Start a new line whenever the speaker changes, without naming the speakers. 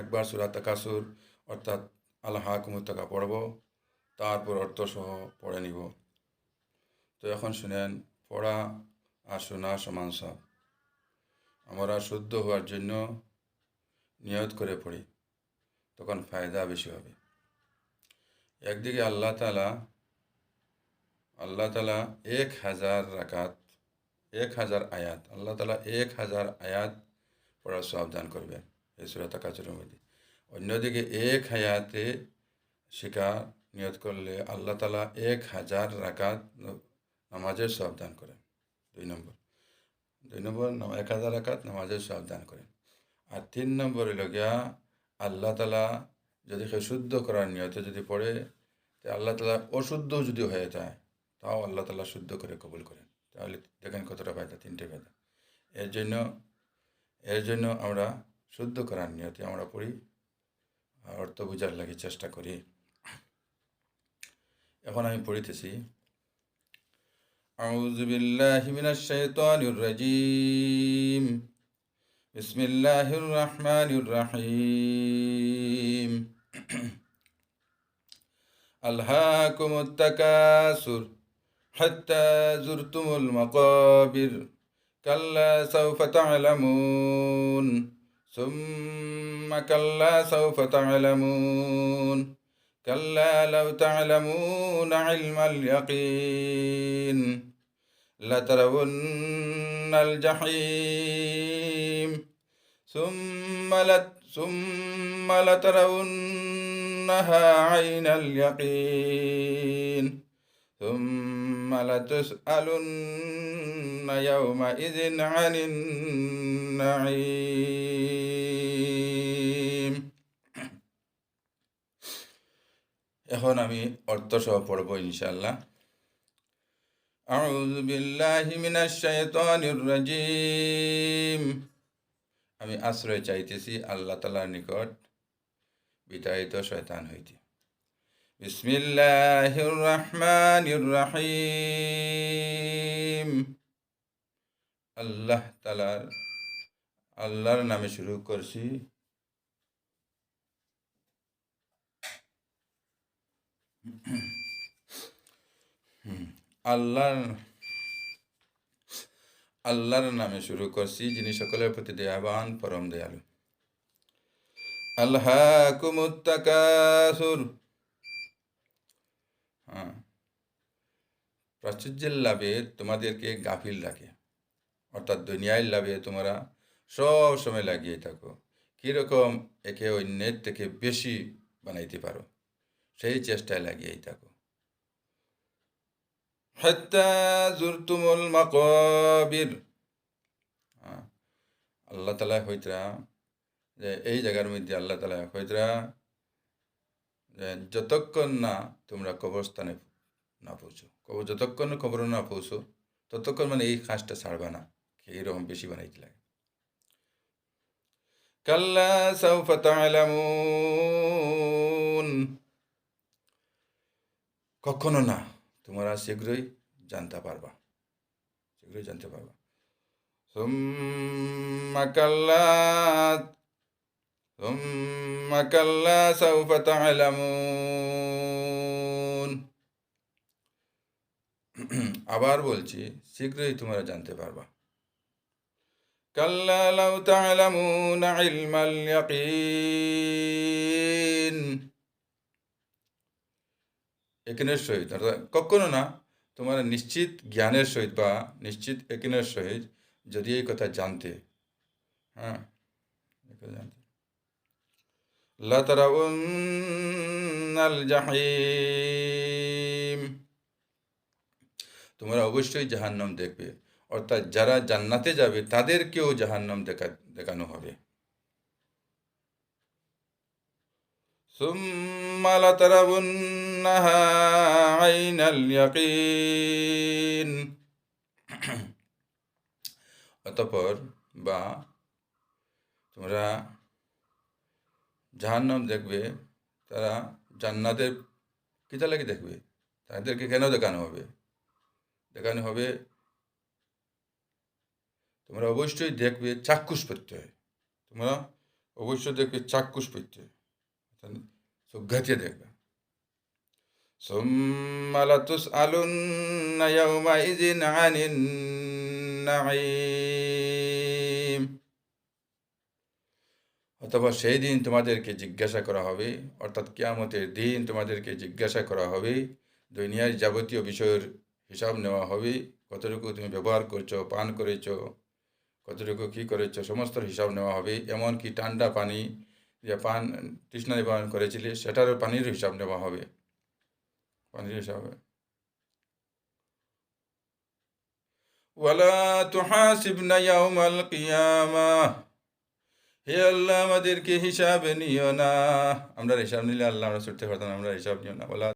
একবার সুরা তাকাসুর, অর্থাৎ আল্লাহ হাকুমুত্তাকা পড়ব, তারপর অর্থসহ পড়ে নিব। তো এখন শুনেন, পড়া আর শোনা সমান সব। আমরা শুদ্ধ হওয়ার জন্য নিয়ত করে পড়ি, তখন ফায়দা বেশি হবে। একদিকে আল্লাহ তালা আল্লাহ তালা এক হাজার রাকাত, এক হাজার আয়াত, আল্লাহ তালা এক হাজার আয়াত পড়ার সাবধান করবেন। এই সুরাতা কাচুরের মধ্যে। অন্যদিকে এক হায়াতে শিকার নিয়ত করলে আল্লাহ তালা এক হাজার রাকাত নামাজের সাবধান করেন। দুই নম্বর। দুই নম্বর এক হাজার রাকাত নামাজের সাবধান করেন। আর তিন নম্বর হইল গিয়া আল্লাহ তালা যদি সে শুদ্ধ করার নিয়তে যদি পড়ে, তো আল্লাহ তালা অশুদ্ধ যদি হয়ে যায়, তাও আল্লাহ তালা শুদ্ধ করে কবুল করেন। তাহলে দেখেন কতটা ফায়দা, তিনটে ফায়দা। এর জন্য এর জন্য আমরা শুদ্ধ করার নিয়তে আমরা পড়ি আর অর্থ বোঝার লাগে চেষ্টা করি এখন আমি পড়িতেছি أعوذ بالله من الشيطان الرجيم بسم الله الرحمن الرحيم ألهاكم التكاثر حتى زرتم المقابر كلا سوف تعلمون ثم كلا سوف تعلمون. كلا لو تعلمون علم اليقين لترون الجحيم. ثم لت ثم لترونها عين اليقين. ثم لتسألن يومئذ عن النعيم এখন আমি অর্থ সহ পড়ব ইনশাল্লাহ أعوذ بالله من الشيطان الرجيم আমি আশ্রয় চাইতেছি আল্লাহ তালার নিকট বিতাড়িত শয়তান হইতে বিসমিল্লাহির রহমানির রহিম আল্লাহ তালার আল্লাহর নামে শুরু করছি। আল্লাহর আল্লাহর নামে শুরু করছি, যিনি সকলের প্রতি দয়াবান, পরম দয়ালু। আল্লাহ কুমুত্তাকাসুর। হ্যাঁ। প্রাচুর্যের লাভে তোমাদেরকে গাফিল রাখে। অর্থাৎ দুনিয়ার লাভে তোমরা সব সময় লাগিয়ে থাকো। কীরকম একে অন্যের থেকে বেশি বানাইতে পারো সেই চেষ্টায় লাগিয়েই থাকো। মাকাবির। হ্যাঁ, আল্লাহ তালা হইতরা যে এই জায়গার মধ্যে আল্লাহ তালা হইতরা যতক্ষণ না তোমরা কবরস্থানে না পৌঁছো, কবর যতক্ষণ কবর না পৌঁছো, ততক্ষণ মানে এই খাঁজটা ছাড়বা না, এইরকম বেশি বানাইতে লাগে। কাল্লা সাউফা কখনো না তোমরা শীঘ্রই জানতে পারবা, শীঘ্রই জানতে পারবা। কাল্লা ثم كلا سوف تعلمون আবার বলছি শীঘ্রই তোমরা জানতে পারবা কাল্লা লাউ তা'লামুন ইলমাল ইয়াকিন একিনের সহিত অর্থাৎ কখনো না তোমার নিশ্চিত জ্ঞানের সহিত বা নিশ্চিত একিনের সহিত যদি এই কথা জানতে হ্যাঁ এই কথা জানতে লাতারাউন্নাল জাহিম তোমরা অবশ্যই জাহান্নাম দেখবে অর্থাৎ যারা জান্নাতে যাবে তাদেরকেও জাহান্নাম দেখা দেখানো হবে ثم لترونها عين اليقين অতঃপর বা তোমরা জাহান্নাম দেখবে তারা জান্নাতের কিতা লাগে দেখবে তাদেরকে কেন দেখানো হবে দেখানো হবে তোমরা অবশ্যই দেখবে চাক্ষুষ প্রত্যয় তোমরা অবশ্যই দেখবে চাক্ষুষ পেতে সুঘাতিয়ে দেখবে ثم لتسألن يومئذ عن النعيم অথবা সেই দিন তোমাদেরকে জিজ্ঞাসা করা হবে, অর্থাৎ কিয়ামতের দিন তোমাদেরকে জিজ্ঞাসা করা হবে, দুনিয়ার যাবতীয় বিষয়ের হিসাব নেওয়া হবে, কতটুকু তুমি ব্যবহার করছ, পান করেছ, কতটুকু কী করেছ, সমস্ত হিসাব নেওয়া হবে, এমনকি ঠান্ডা পানি যে পান তৃষ্ণা নিবারণ করেছিলে, সেটারও পানির হিসাব নেওয়া হবে। পানির হিসাবে ওয়ালা তুহাসিবনা ইয়াউমাল কিয়ামা। হে আল্লাহ, আমাদেরকে হিসাবে নিও না। আমরা হিসাব নিলে আল্লাহ আমরা ছুটতে পারতাম আমরা হিসাব নিও না। ওলা